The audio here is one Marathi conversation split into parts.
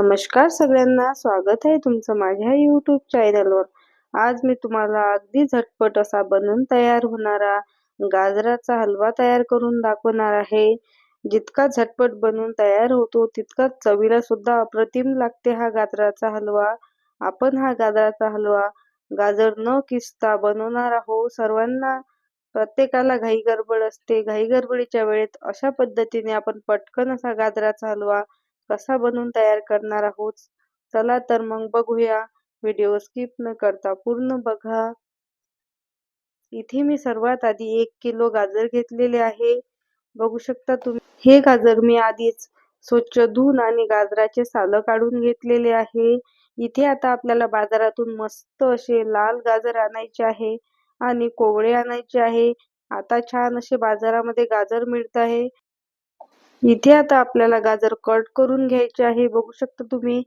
नमस्कार सगळ्यांना. स्वागत आहे तुमचं माझ्या यूट्यूब चॅनलवर आज मी तुम्हाला अगदी झटपट असा बनवून तयार होणारा गाजराचा हलवा तयार करून दाखवणार आहे. जितका झटपट बनवून तयार होतो तितकाच चवीला सुद्धा अप्रतिम लागते हा गाजराचा हलवा. आपण हा गाजराचा हलवा गाजर न किसता बनवणार आहोत. सर्वांना प्रत्येकाला घाई गडबड असते. घाई गडबडीच्या वेळेत अशा पद्धतीने आपण पटकन असा गाजराचा हलवा कसा बनवून तयार करणार आहोत? चला तर मग बघूया. व्हिडिओ स्किप न करता पूर्ण बघा. इथे मी सर्वात आधी एक किलो गाजर घेतलेले आहे. बघू शकता तुम्ही हे गाजर मी आधीच स्वच्छ धुवून आणि गाजराचे साल काढून घेतलेले आहे. इथे आता आपल्याला बाजारातून मस्त असे लाल गाजर आणायचे आहे आणि कोवळे आणायचे आहे. आता छान असे बाजारामध्ये गाजर मिळत आहे. इथे आता आपल्याला गाजर कट करून घ्यायचे आहे. बघू शकता तुम्ही.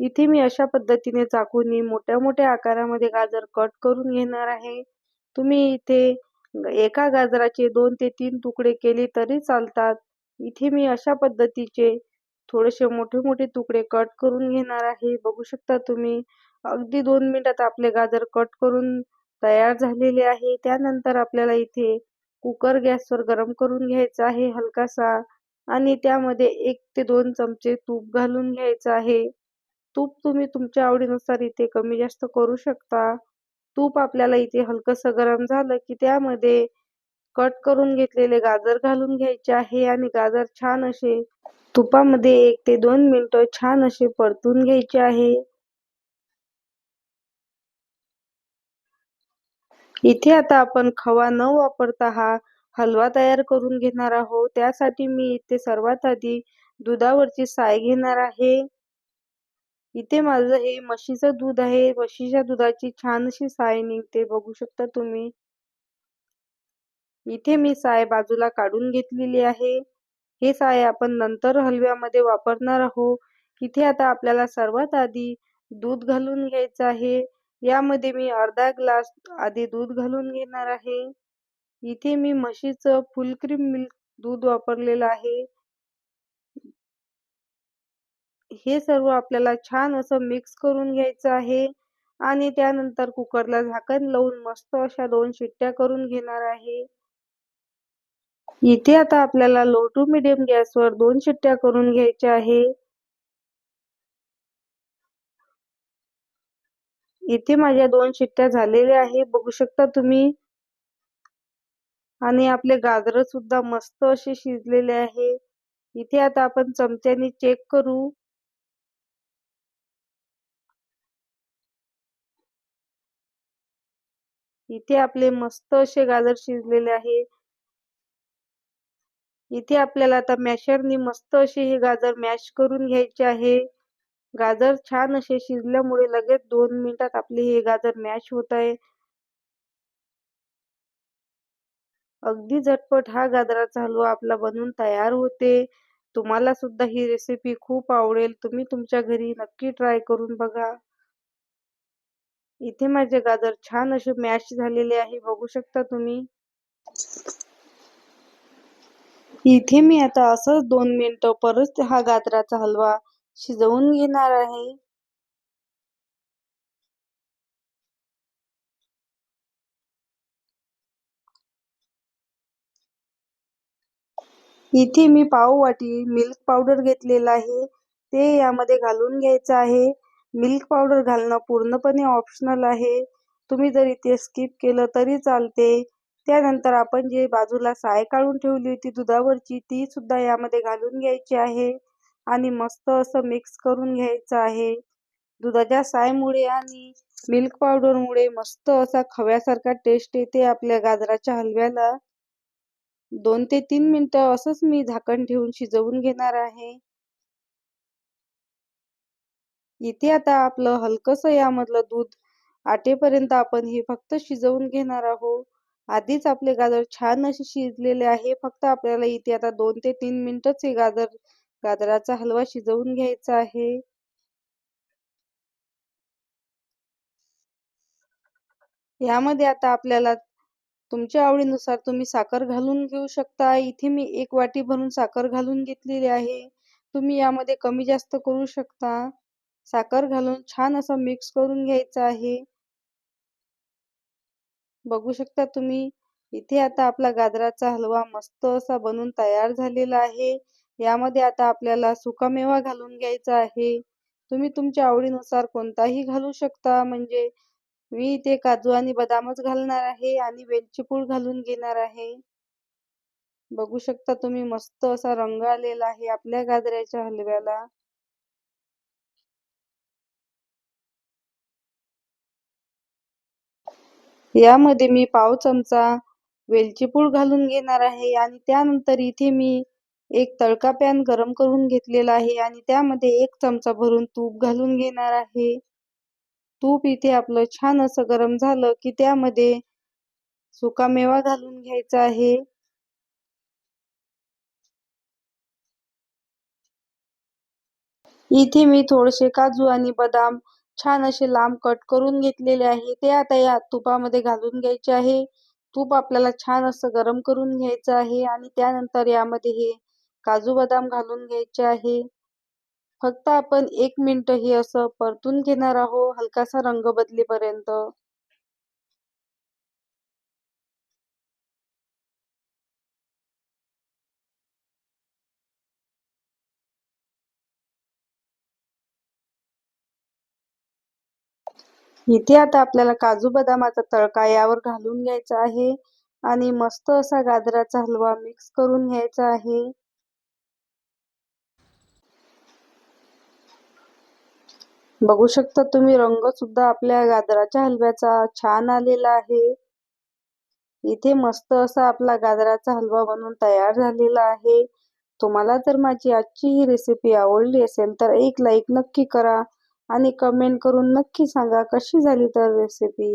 इथे मी अशा पद्धतीने चाकूने मोठ्या मोठ्या आकारामध्ये गाजर कट करून घेणार आहे. तुम्ही इथे एका गाजराचे दोन ते तीन तुकडे केले तरी चालतात. इथे मी अशा पद्धतीचे थोडेसे मोठे मोठे तुकडे कट करून घेणार आहे. बघू शकता तुम्ही. अगदी दोन मिनिटात आपले गाजर कट करून तयार झालेले आहे. त्यानंतर आपल्याला इथे कुकर गॅसवर गरम करून घ्यायचा आहे हलकासा. आणि त्यामध्ये एक ते दोन चमचे तूप घालून घ्यायचं आहे. तूप तुम्ही तुमच्या आवडीनुसार इथे कमी जास्त करू शकता. तूप आपल्याला इथे हलकंसं गरम झालं की त्यामध्ये कट करून घेतलेले गाजर घालून घ्यायचे आहे आणि गाजर छान असे तुपामध्ये एक ते दोन मिनिटं छान असे परतून घ्यायचे आहे. इथे आता आपण खवा न वापरता हा हलवा तयार करून घेणार आहोत. त्यासाठी मी इथे सर्वात आधी दुधावरची साय घेणार आहे. इथे माझं हे म्हशीचं दूध आहे. म्हशीच्या दुधाची छान अशी साय निघते. बघू शकता तुम्ही. इथे मी साय बाजूला काढून घेतलेली आहे. हे साय आपण नंतर हलव्यामध्ये वापरणार आहोत. इथे आता आपल्याला सर्वात आधी दूध घालून घ्यायचं आहे. यामध्ये मी अर्धा ग्लास आधी दूध घालून घेणार आहे. इथे मी म्हशीचं फुल क्रीम मिल्क दूध वापरलेलं आहे. हे सर्व आपल्याला छान असं मिक्स करून घ्यायचं आहे. आणि त्यानंतर कुकरला झाकण लावून मस्त अशा दोन शिट्ट्या करून घेणार आहे. इथे आता आपल्याला लो टू मिडियम गॅसवर दोन शिट्ट्या करून घ्यायच्या आहे. इथे माझ्या दोन शिट्ट्या झालेल्या आहे. बघू शकता तुम्ही. आणि आपले गाजर सुद्धा मस्त असे शिजलेले आहे. इथे आता आपण चमच्याने चेक करू. इथे आपले मस्त असे गाजर शिजलेले आहे. इथे आपल्याला आता मॅशरनी मस्त असे हे गाजर मॅश करून घ्यायचे आहे. गाजर छान असे शिजल्यामुळे लगेच दोन मिनिटात आपले हे गाजर मॅश होत आहे. अगदी झटपट हा गाजराचा हलवा आपला बनवून तयार होते. तुम्हाला सुद्धा ही रेसिपी खूप आवडेल. तुम्ही तुमच्या घरी नक्की ट्राय करून बघा. इथे माझे गाजर छान असे मॅश झालेले आहे. बघू शकता तुम्ही. इथे मी आता असंच दोन मिनिटं परत हा गाजराचा हलवा शिजवून घेणार आहे. इथे मी पाव वाटी मिल्क पावडर घेतलेला आहे. ते यामध्ये घालून घ्यायचं आहे. मिल्क पावडर घालणं पूर्णपणे ऑप्शनल आहे. तुम्ही जर इथे स्किप केलं तरी चालते. त्यानंतर आपण जे बाजूला साय काढून ठेवली होती दुधावरची ती सुद्धा यामध्ये घालून घ्यायची आहे. आणि मस्त असं मिक्स करून घ्यायचं आहे. दुधाच्या सायमुळे आणि मिल्क पावडरमुळे मस्त असा खव्यासारखा टेस्ट येते आपल्या गाजराच्या हलव्याला. दोन ते तीन मिनिटं असंच मी झाकण ठेवून शिजवून घेणार आहे. इथे आता आपलं हलकस यामधलं दूध आटेपर्यंत आपण हे फक्त शिजवून घेणार आहोत. आधीच आपले गाजर छान असे शिजलेले आहे. फक्त आपल्याला इथे आता दोन ते तीन मिनिटच हे गाजर गाजराचा हलवा शिजवून घ्यायचा आहे. यामध्ये आता आपल्याला तुमच्या आवडीनुसार तुम्ही साखर घालून घेऊ शकता. इथे मी एक वाटी भरून साखर घालून घेतलेली आहे. तुम्ही यामध्ये कमी जास्त करू शकता. साखर घालून छान असं मिक्स करून घ्यायचं आहे. बघू शकता तुम्ही इथे आता आपला गाजराचा हलवा मस्त असा बनून तयार झालेला आहे. यामध्ये आता आपल्याला सुकामेवा घालून घ्यायचा आहे. तुम्ही तुमच्या आवडीनुसार कोणताही घालू शकता. म्हणजे मी इथे काजू आणि बदामच घालणार आहे आणि वेलची पूड घालून घेणार आहे. बघू शकता तुम्ही मस्त असा रंग आलेला आहे आपल्या गाजऱ्याच्या हलव्याला. यामध्ये मी पाव चमचा वेलची पूड घालून घेणार आहे आणि त्यानंतर इथे मी एक तळका पॅन गरम करून घेतलेला आहे आणि त्यामध्ये एक चमचा भरून तूप घालून घेणार आहे. तूप इथे आपलं छान असं गरम झालं की त्यामध्ये सुकामेवा घालून घ्यायचा आहे. इथे मी थोडेसे काजू आणि बदाम छान असे लांब कट करून घेतलेले आहे. ते आता या तुपामध्ये घालून घ्यायचे आहे. तूप आपल्याला छान असं गरम करून घ्यायचं आहे आणि त्यानंतर यामध्ये हे काजू बदाम घालून घ्यायचे आहे. फक्त आपण एक मिनिट हे असं परतून घेणार आहोत हलकासा रंग बदलेपर्यंत. इथे आता आपल्याला काजू बदामाचा तळका यावर घालून घ्यायचा आहे आणि मस्त असा गाजराचा हलवा मिक्स करून घ्यायचा आहे. बघू शकता तुम्ही रंग सुद्धा आपल्या गाजराच्या हलव्याचा छान आलेला आहे. इथे मस्त असा आपला गाजराचा हलवा बनून तयार झालेला आहे. तुम्हाला तर माझी आजची ही रेसिपी आवडली असेल तर एक लाईक नक्की करा आणि कमेंट करून नक्की सांगा कशी झाली तर रेसिपी